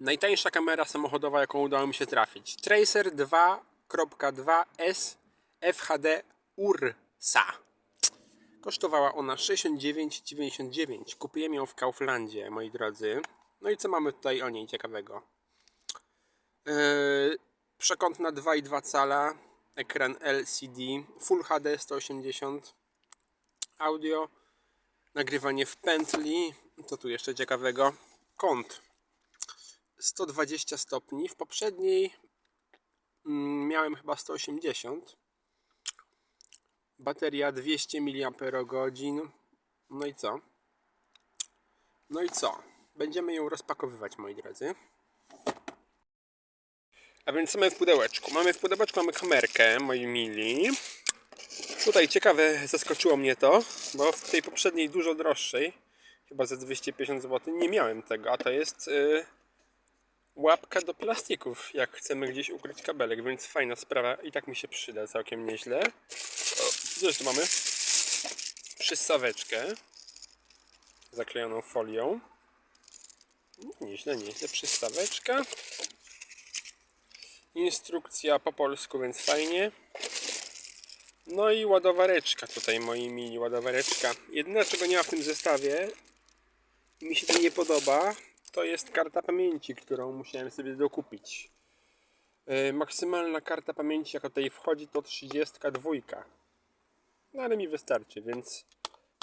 Najtańsza kamera samochodowa, jaką udało mi się trafić. Tracer 2.2S FHD Ursa. Kosztowała ona 69,99. Kupiłem ją w Kauflandzie, moi drodzy. No i co mamy tutaj o niej ciekawego? Yy, przekątna 2,2 cala, ekran LCD, Full HD 180, audio, nagrywanie w pętli, co tu jeszcze ciekawego? Kąt 120 stopni, w poprzedniej mm, miałem chyba 180, bateria 200 mAh, no i co? No i co? Będziemy ją rozpakowywać, moi drodzy. A więc co mamy w pudełeczku? Mamy w pudełeczku mamy kamerkę, moi mili. Tutaj ciekawe zaskoczyło mnie to, bo w tej poprzedniej dużo droższej, chyba za 250 zł, nie miałem tego, a to jest y, łapka do plastików, jak chcemy gdzieś ukryć kabelek, więc fajna sprawa i tak mi się przyda całkiem nieźle. O, co jeszcze mamy? Przystaweczkę zaklejoną folią. Nieźle, nieźle. Przystaweczka. Instrukcja po polsku, więc fajnie. No i ładowareczka tutaj, moi mili, ładowareczka. Jedyne, czego nie ma w tym zestawie mi się to nie podoba, to jest karta pamięci, którą musiałem sobie dokupić. Yy, maksymalna karta pamięci, jaka tutaj wchodzi, to 32. No ale mi wystarczy, więc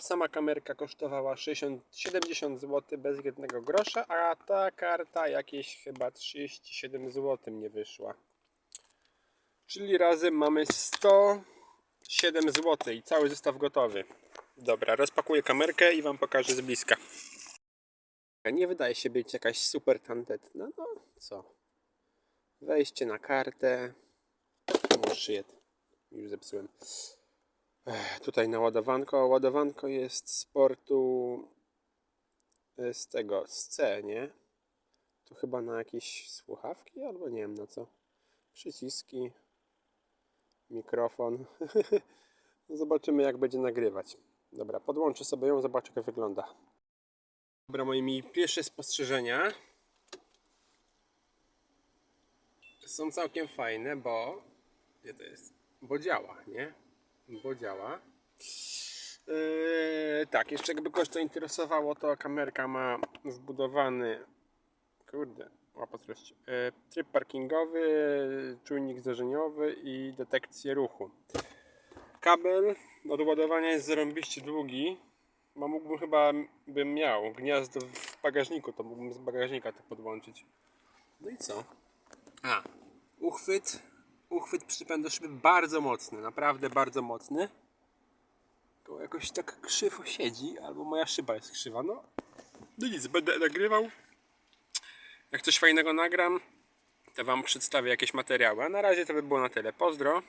sama kamerka kosztowała 60, 70 zł bez jednego grosza, a ta karta jakieś chyba 37 zł mnie wyszła. Czyli razem mamy 107 zł i cały zestaw gotowy. Dobra, rozpakuję kamerkę i Wam pokażę z bliska. Nie wydaje się być jakaś super tandetna, no co? Wejście na kartę. No shit, już zepsułem. Ech, Tutaj na ładowanko. Ładowanko jest z portu e, z tego, z C, nie? Tu chyba na jakieś słuchawki albo nie wiem na co. Przyciski, mikrofon. Zobaczymy jak będzie nagrywać. Dobra, podłączę sobie ją, zobaczę jak wygląda. Dobra, moje mi pierwsze spostrzeżenia są całkiem fajne, bo gdzie to jest? Bo działa, nie? Bo działa. Yy, tak, jeszcze jakby kogoś to interesowało, to kamerka ma wbudowany kurde, łapa. Yy, tryb parkingowy, czujnik zderzeniowy i detekcję ruchu. Kabel od ładowania jest zarąbiście długi, bo mógłbym chyba, bym miał gniazdo w bagażniku, to mógłbym z bagażnika to podłączyć. No i co? A, uchwyt, uchwyt przypęd szyby bardzo mocny, naprawdę bardzo mocny. Tylko jakoś tak krzywo siedzi, albo moja szyba jest krzywa, no. No nic, będę nagrywał. Jak coś fajnego nagram, to wam przedstawię jakieś materiały. A na razie to by było na tyle. Pozdro.